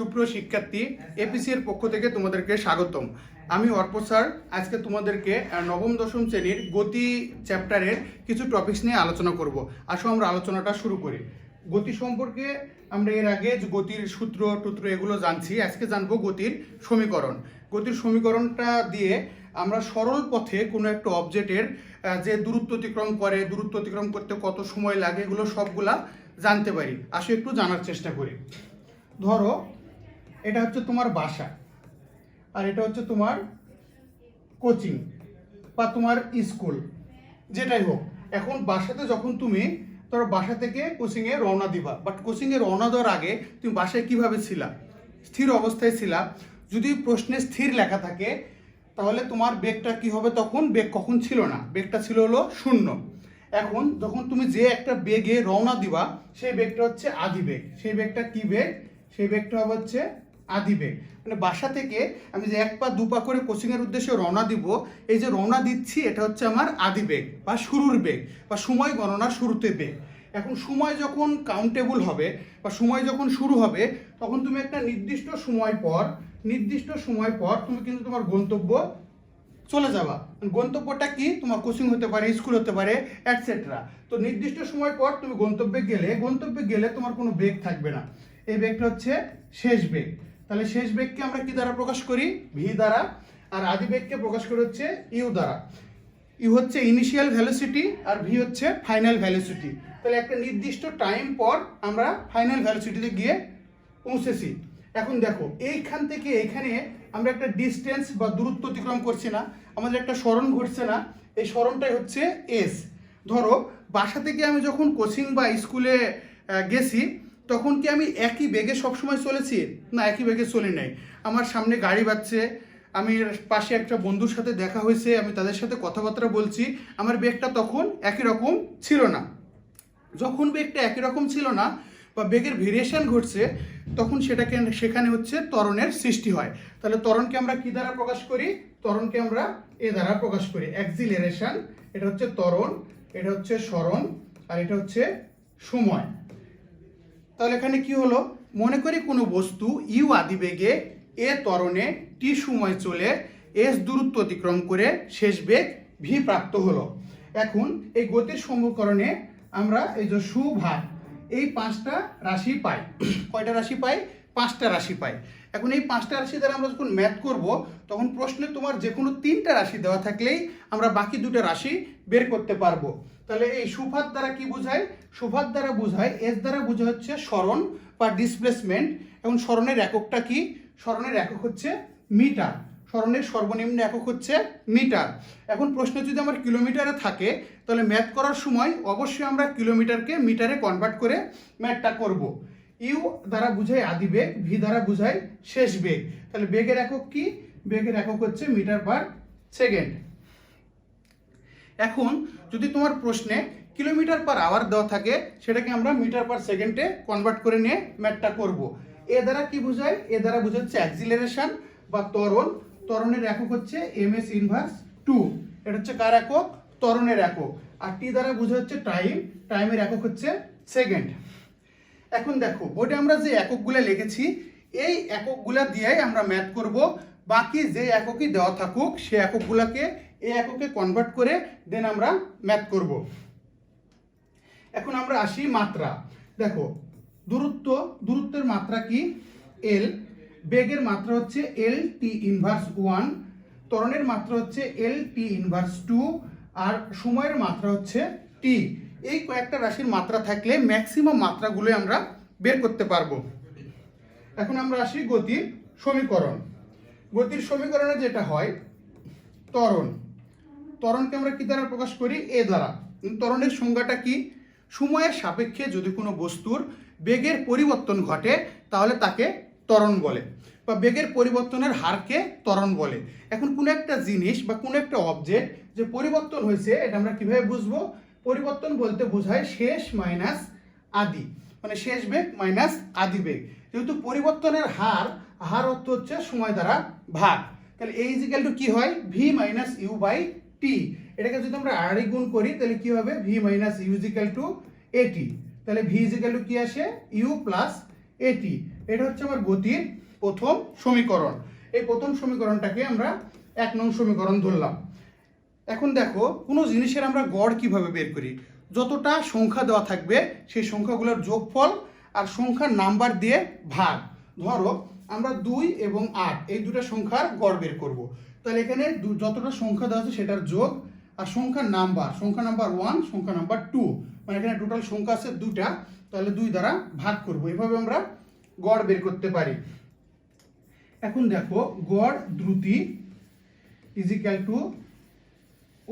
সুপ্রিয় শিক্ষার্থী এপিসি এর পক্ষ থেকে তোমাদেরকে স্বাগতম। আমি অর্প স্যার আজকে তোমাদেরকে নবম দশম শ্রেণির গতি চ্যাপ্টারের কিছু টপিকস নিয়ে আলোচনা করব। আসো আমরা আলোচনাটা শুরু করি। গতি সম্পর্কে আমরা এর আগে যে গতির সূত্র টুত্র এগুলো জানছি আজকে জানব গতির সমীকরণ। গতির সমীকরণটা দিয়ে আমরা সরল পথে কোনো একটা অবজেক্টের যে দূরত্ব অতিক্রম করে দূরত্ব অতিক্রম করতে কত সময় লাগে এগুলো সবগুলা জানতে পারি। আসো একটু জানার চেষ্টা করি। ধরো এটা হচ্ছে তোমার বাসা। আর এটা হচ্ছে তোমার কোচিং বা তোমার স্কুল, যেটাই হোক। এখন বাসাতে যখন তুমি ধরো বাসা থেকে কোচিংয়ে রওনা দিবা বাট কোচিংয়ে রওনা দেওয়ার আগে তুমি বাসায় কীভাবে ছিলা? স্থির অবস্থায় ছিলা। যদি প্রশ্নে স্থির লেখা থাকে, তাহলে তোমার বেগটা কি হবে তখন? বেগ কখন ছিল না? বেগটা ছিল হলো শূন্য। এখন যখন তুমি যে একটা বেগে রওনা দিবা, সেই বেগটা হচ্ছে আদি বেগ। সেই বেগটা কি বেগ? সেই বেগটা হচ্ছে আদি বেগ মানে বাসা থেকে আমি যে এক পা, দু পা করে কোচিংয়ের উদ্দেশ্যে রওনা দিব, এই যে রওনা দিচ্ছি, এটা হচ্ছে আমার আদি বেগ বা শুরুর বেগ বা সময় গণনা শুরুতে বেগ। এখন সময় যখন কাউন্টেবল হবে বা সময় যখন শুরু হবে, তখন তুমি একটা নির্দিষ্ট সময় পর, নির্দিষ্ট সময় পর তুমি কিন্তু তোমার গন্তব্য চলে যাবা। গন্তব্যটা কি? তোমার কোচিং হতে পারে স্কুল হতে পারে অ্যাটসেট্রা তো নির্দিষ্ট সময় পর তুমি গন্তব্যে গেলে গন্তব্যে গেলে তোমার কোনো বেগ থাকবে না। এই বেগটা হচ্ছে শেষ বেগ। তাহলে শেষ বেগকে আমরা কি দ্বারা প্রকাশ করি? ভি দ্বারা। আর আদি বেগকে প্রকাশ করি হচ্ছে ইউ দ্বারা। ইউ হচ্ছে ইনিশিয়াল ভ্যালোসিটি আর ভি হচ্ছে ফাইনাল ভ্যালোসিটি তাহলে একটা নির্দিষ্ট টাইম পর আমরা ফাইনাল ভ্যালোসিটিতে গিয়ে পৌঁছেছি। এখন দেখো, এইখান থেকে এখানে আমরা একটা ডিস্টেন্স বা দূরত্ব অতিক্রম করছি না। আমাদের একটা স্মরণ ঘটছে না। এই স্মরণটাই হচ্ছে এস ধরো, বাসা থেকে আমি যখন কোচিং বা স্কুলে গেছি তখন কি আমি একই বেগে সবসময় চলেছি? না, একই বেগে চলি নাই। আমার সামনে গাড়ি বাজছে, আমি পাশে একটা বন্ধুর সাথে দেখা হয়েছে, আমি তাদের সাথে কথাবার্তা বলছি। আমার বেগটা তখন একই রকম ছিল না। যখন বেগটা একই রকম ছিল না বা বেগের ভেরিয়েশন ঘটছে, তখন সেটাকে সেখানে হচ্ছে ত্বরণের সৃষ্টি হয়। তাহলে ত্বরণকে আমরা কি দ্বারা প্রকাশ করি? ত্বরণকে আমরা এ দ্বারা প্রকাশ করি। অ্যাক্সিলারেশন এটা হচ্ছে ত্বরণ, এটা হচ্ছে স্মরণ, আর এটা হচ্ছে সময়। তাহলে এখানে কি হলো? মনে করি কোনো বস্তু ইউ আদিবেগে এ ত্বরণে টি সময় চলে এস দূরত্ব অতিক্রম করে শেষ বেগ ভি প্রাপ্ত হলো। এখন এই গতির সমীকরণে আমরা এই যে সুভাগ, এই পাঁচটা রাশি পাই। কয়টা রাশি পাই? পাঁচটা রাশি পাই। এখন এই পাঁচটা রাশি দ্বারা আমরা যখন ম্যাথ করব, তখন প্রশ্নে তোমার যে কোনো তিনটা রাশি দেওয়া থাকলেই আমরা বাকি দুটো রাশি বের করতে পারব। তাহলে এই সুভাত দ্বারা কি বোঝায়? সুভাত দ্বারা বোঝায় এস দ্বারা বোঝা হচ্ছে স্মরণ বা ডিসপ্লেসমেন্ট এবং স্মরণের এককটা কি? স্মরণের একক হচ্ছে মিটার স্মরণের সর্বনিম্ন একক হচ্ছে মিটার এখন প্রশ্ন যদি আমার কিলোমিটারে থাকে, তাহলে ম্যাথ করার সময় অবশ্যই আমরা কিলোমিটারকে মিটারে কনভার্ট করে ম্যাথটা করব। ইউ দ্বারা বোঝায় আদি বেগ, ভি দ্বারা বোঝায় শেষ বেগ। তাহলে বেগের একক কি? বেগের একক হচ্ছে মিটার পার সেকেন্ড। এখন যদি তোমার প্রশ্নে কিলোমিটার পার আওয়ার দেওয়া থাকে, সেটাকে আমরা মিটার পার সেকেন্ডে কনভার্ট করে নিয়ে ম্যাটটা করব। এ দ্বারা কি বোঝায়? এ দ্বারা বোঝাচ্ছে অ্যাক্সিলারেশন বা ত্বরণ। ত্বরণের একক হচ্ছে এম এস ইনভার্স টু এটা হচ্ছে কার একক? ত্বরণের একক। আর টি দ্বারা বোঝা হচ্ছে টাইম টাইমের একক হচ্ছে সেকেন্ড। এখন দেখো বোর্ডে আমরা যে এককগুলো লিখেছি, এই এককগুলা দিয়েই আমরা ম্যাথ করব। বাকি যে এককই দেওয়া থাকুক, সে এককগুলোকে, এই এককে কনভার্ট করে দেন আমরা ম্যাথ করব। এখন আমরা আসি মাত্রা। দেখো, দূরত্ব, দূরত্বের মাত্রা কি? এল বেগের মাত্রা হচ্ছে এল টি ইনভার্স ওয়ান ত্বরণের মাত্রা হচ্ছে এল টি ইনভার্স টু আর সময়ের মাত্রা হচ্ছে টি এই কয়েকটা রাশির মাত্রা থাকলে ম্যাক্সিমাম মাত্রাগুলো আমরা বের করতে পারব। এখন আমরা আসি গতির সমীকরণ। গতির সমীকরণে যেটা হয় ত্বরণ। ত্বরণকে আমরা কী দ্বারা প্রকাশ করি? এ দ্বারা। উম, ত্বরণের সংজ্ঞাটা কি? সময়ের সাপেক্ষে যদি কোনো বস্তুর বেগের পরিবর্তন ঘটে তাহলে তাকে ত্বরণ বলে বা বেগের পরিবর্তনের হারকে ত্বরণ বলে। এখন কোনো একটা জিনিস বা কোনো একটা অবজেক্ট যে পরিবর্তন হয়েছে এটা আমরা কীভাবে বুঝব? পরিবর্তন বলতে বোঝায় শেষ মাইনাস আদি। মানে শেষ বেগ মাইনাস আদি বেগ। যেহেতু পরিবর্তনের হার হার অর্থ হচ্ছে সময় দ্বারা ভাগ। তাহলে এই ইজিক্যাল টু কি হয়? V minus U by T এটাকে যদি আমরা আর গুণ করি, তাহলে কি হবে? V minus U is equal to এটি তাহলে ভি ইজিক্যাল টু কি আসে? ইউ প্লাস এটি এটা হচ্ছে আমার গতির প্রথম সমীকরণ। এই প্রথম সমীকরণটাকে আমরা এক নং সমীকরণ ধরলাম। এখন দেখো, কোনো জিনিসের আমরা গড় কীভাবে বের করি? যতটা সংখ্যা দেওয়া থাকবে, সেই সংখ্যাগুলোর যোগফল আর সংখ্যার নাম্বার দিয়ে ভাগ। ধরো, আমরা দুই এবং আট, এই দুটো সংখ্যার গড় বের করব। তাহলে এখানে যতটা সংখ্যা দেওয়া আছে সেটার যোগ আর সংখ্যার নাম্বার। সংখ্যা নাম্বার ওয়ান, সংখ্যা নাম্বার টু। মানে এখানে টোটাল সংখ্যা আছে দুটা, তাহলে দুই দ্বারা ভাগ করব। এভাবে আমরা গড় বের করতে পারি। এখন দেখো, গড় দ্রুতি ইজিক্যাল টু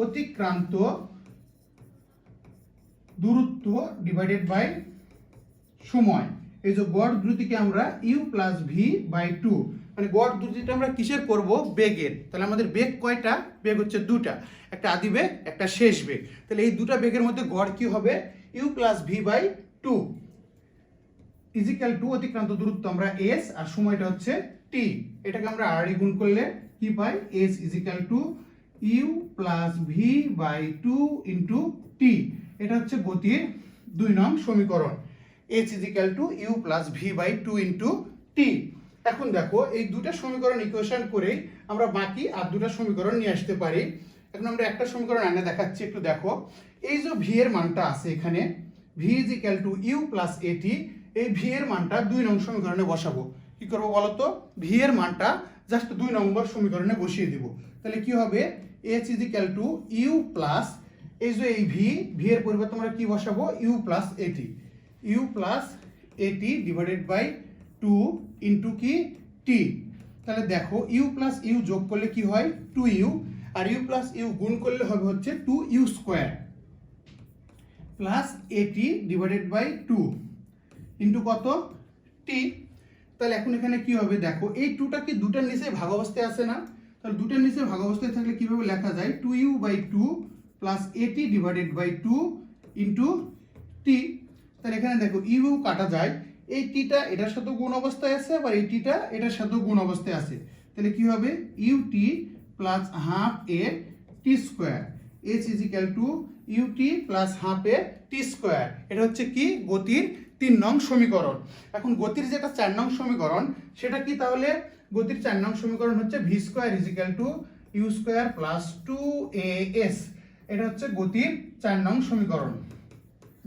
অতিক্রান্ত দূরত্ব ডিভাইডেড বাই সময়। এই যে গড় দ্রুতিকে আমরা U plus V by two মানে গড় দ্রুতিটা আমরা কিসের করব? বেগের। তাহলে আমাদের বেগ কয়টা? বেগ হচ্ছে দুটা। একটা আদি বেগ, একটা শেষ বেগ। তাহলে এই দুটা বেগের মধ্যে গড় কি হবে? U plus V by two is equal to অতিক্রান্ত দূরত্ব আমরা এস আর সময়টা হচ্ছে টি এটাকে আমরা আর গুণ করলে কি পাই? S is equal to U plus V by two into T এটা হচ্ছে গতির দুই নং সমীকরণ। H is equal to U plus V by two into T এখন দেখো, এই দুটা সমীকরণ ইকুয়েশন করেই আমরা বাকি আর দুটা সমীকরণ নিয়ে আসতে পারি। এখন আমরা একটা সমীকরণ এনে দেখাচ্ছি, একটু দেখো। এই যে ভি এর মানটা আছে এখানে V is equal to U plus A T এই ভি এর মানটা দুই নং সমীকরণে বসাবো। কি করব বলো তো ভি এর মানটা জাস্ট দুই নম্বর সমীকরণে বসিয়ে দিব। তাহলে কি হবে? H is equal to U plus এই যে এই ভি ভি এর পরিবর্তে আমরা কি বসাবো? U plus A T U plus A T divided by two into কি? টি তাহলে দেখো ইউ প্লাস ইউ যোগ করলে কি হয়? টু ইউ আর ইউ প্লাস ইউ গুণ করলে হবে হচ্ছে two U square plus A T divided by two into কত? টি তাহলে এখন এখানে কি হবে? দেখো, এই টুটা কি দুটার নিচে ভাগ অবস্থায় আছে না? তাহলে দুটার নিচে ভাগ অবস্থায় থাকলে কীভাবে লেখা যায়? Two U by two plus A T divided by two into T তাহলে এখানে দেখো ইউ কাটা যায়। এই টিটা এটার সাথে গুণ অবস্থায় আছে, আবার এই টিটা এটার সাথে গুণ অবস্থায় আছে। তাহলে কি হবে? U T plus half A T square H is equal to U T plus half A T square এটা হচ্ছে কি? গতির তিন নং সমীকরণ। এখন গতির যেটা চার নং সমীকরণ, সেটা কি তাহলে গতির চার নং সমীকরণ হচ্ছে V square is equal to U square plus two A S এটা হচ্ছে গতির চার নং সমীকরণ।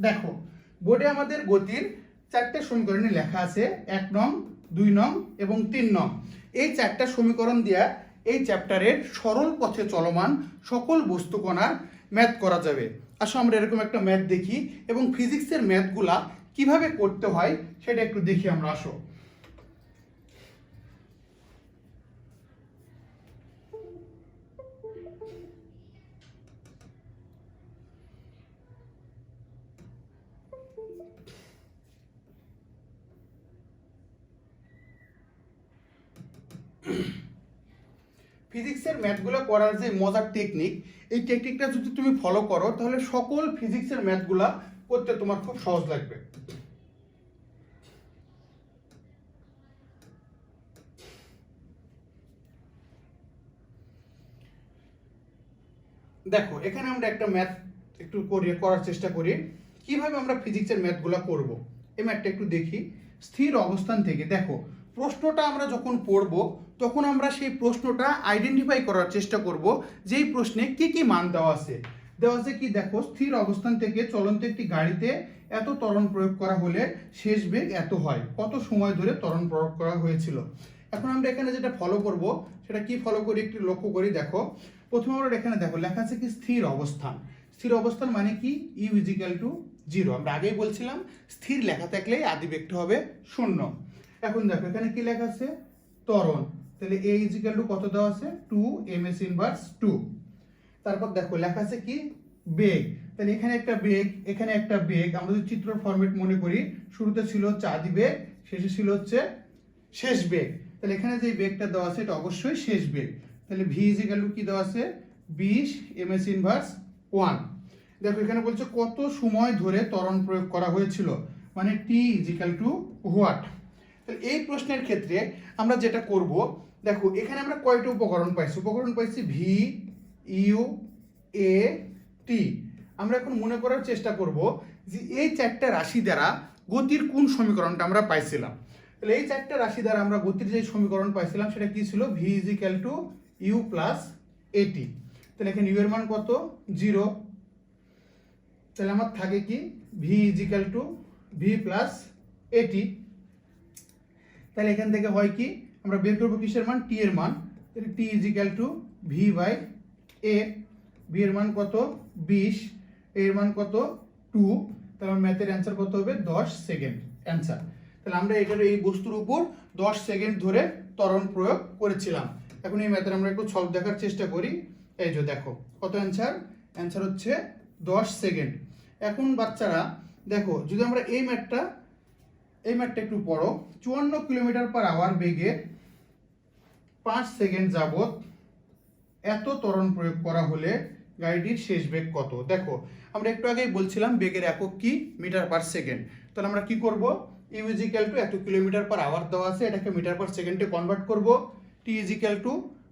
দেখো, বোর্ডে আমাদের গতির চারটে সমীকরণে লেখা আছে, এক নং, দুই নং এবং তিন নং। এই চারটা সমীকরণ দিয়া এই চ্যাপ্টারের সরল পথে চলমান সকল বস্তুকণার ম্যাথ করা যাবে। আসো আমরা এরকম একটা ম্যাথ দেখি এবং ফিজিক্সের ম্যাথগুলা কীভাবে করতে হয় সেটা একটু দেখি আমরা, আসো। ফিজিক্সের ম্যাথগুলো করার যে মজার টেকনিক এই টেকনিকটা যদি তুমি ফলো করো, তাহলে সকল ফিজিক্সের ম্যাথগুলা করতে তোমার খুব সহজ লাগবে। দেখো, এখানে আমরা একটা ম্যাথ একটু করি করার চেষ্টা করি। কীভাবে আমরা ফিজিক্সের ম্যাথগুলো করব? এই ম্যাথটা একটু দেখি। স্থির অবস্থান থেকে, দেখো প্রশ্নটা আমরা যখন পড়ব, তখন আমরা সেই প্রশ্নটা আইডেন্টিফাই করার চেষ্টা করব যে এই প্রশ্নে কি কি মান দেওয়া আছে। দেওয়া আছে কি, দেখো, স্থির অবস্থান থেকে চলন্ত একটি গাড়িতে এত ত্বরণ প্রয়োগ করা হলে শেষ বেগ এত হয়। কত সময় ধরে ত্বরণ প্রয়োগ করা হয়েছিল। এখন আমরা এখানে যেটা ফলো করব, সেটা কি ফলো করি একটু লক্ষ্য করি, দেখো। প্রথমে আমরা এখানে, দেখো, লেখা আছে কি স্থির অবস্থান। স্থির অবস্থান মানে কি? ইউ ইজিক্যাল টু জিরো আমরা আগেই বলছিলাম, স্থির লেখা থাকলে আদি ব্যক্তি হবে শূন্য। এখন দেখো, এখানে কি লেখা আছে? ত্বরণ। তাহলে এ ইজিক্যাল টু কত দেওয়া আছে? Two M S inverse two তারপর দেখো, লেখা আছে কি? বেগ। তাহলে এখানে একটা বেগ, এখানে একটা বেগ। আমরা যদি চিত্র ফরম্যাট মনে করি, শুরুতে ছিল আদি বেগ, শেষে ছিল হচ্ছে শেষ বেগ। তাহলে এখানে যে বেগটা দেওয়া আছে, এটা অবশ্যই শেষ বেগ। তাহলে ভি ইজিক্যাল টু কি দেওয়া আছে? বিশ এম এস ইনভার্স ওয়ান দেখো, এখানে বলছে কত সময় ধরে ত্বরণ প্রয়োগ করা হয়েছিল? মানে টি ইজিক্যাল টু হোয়াট তাহলে এই প্রশ্নের ক্ষেত্রে আমরা যেটা করব, দেখো, এখানে আমরা কয়টা উপকরণ পাইছি? উপকরণ পাইছি ভি ইউ এ টি আমরা এখন মনে করার চেষ্টা করব যে এই চারটা রাশি দ্বারা গতির কোন সমীকরণটা আমরা পাইছিলাম। তাহলে এই চারটা রাশি দ্বারা আমরা গতির যে সমীকরণ পাইছিলাম, সেটা কি ছিল? V is equal to U plus A T তাহলে এখানে ইউ এর মান কত? জিরো। তাহলে আমার থাকে কি? V is equal to V plus A T তাহলে এখান থেকে হয় কি? আমরা বের করব কিসের মান? টি এর মান। তাহলে T is equal to V by A V এর মান কত? বিশ। এর মান কত? টু তাহলে ম্যাথের অ্যান্সার কত হবে? দশ সেকেন্ড অ্যান্সার তাহলে আমরা এটার এই বস্তুর উপর দশ সেকেন্ড ধরে ত্বরণ প্রয়োগ করেছিলাম। এখন এই ম্যাথের আমরা একটু সলভ দেখার চেষ্টা করি। এই যে দেখো, কত অ্যান্সার অ্যান্সার হচ্ছে দশ সেকেন্ড এখন বাচ্চারা, দেখো, যদি আমরা এই ম্যাথটা এই ম্যাথটা একটু পড়ো। চুয়ান্ন কিলোমিটার পার আওয়ার বেগে পাঁচ সেকেন্ড যাবত এত ত্বরণ প্রয়োগ করা হলে গাড়িটির শেষ বেগ কত? দেখো, আমরা একটু আগেই বলছিলাম বেগের একক কি? Metre per second. তাহলে আমরা কি করব? ইউজিক্যাল টু এত কিলোমিটার পার আওয়ার দেওয়া আছে, এটাকে মিটার পার সেকেন্ডে কনভার্ট করব। T is equal to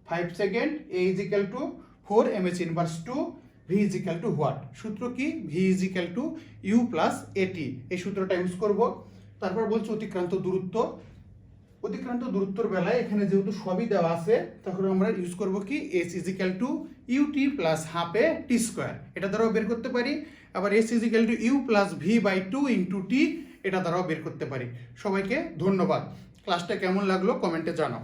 five second A is equal to four M S inverse two V is equal to what সূত্র কি? V is equal to U plus A T এই সূত্রটা use করব। তারপর বলছে অতিক্রান্ত দূরত্ব। অতিক্রান্ত দূরত্বর বেলায় এখানে যেহেতু সবই দেওয়া আছে, তখন আমরা ইউজ করব কি? S is equal to U T plus half A T square এটা দ্বারাও বের করতে পারি। আবার S is equal to U plus V by two into T এটা দ্বারাও বের করতে পারি। সবাইকে ধন্যবাদ। ক্লাসটা কেমন লাগল? কমেন্টে জানাও।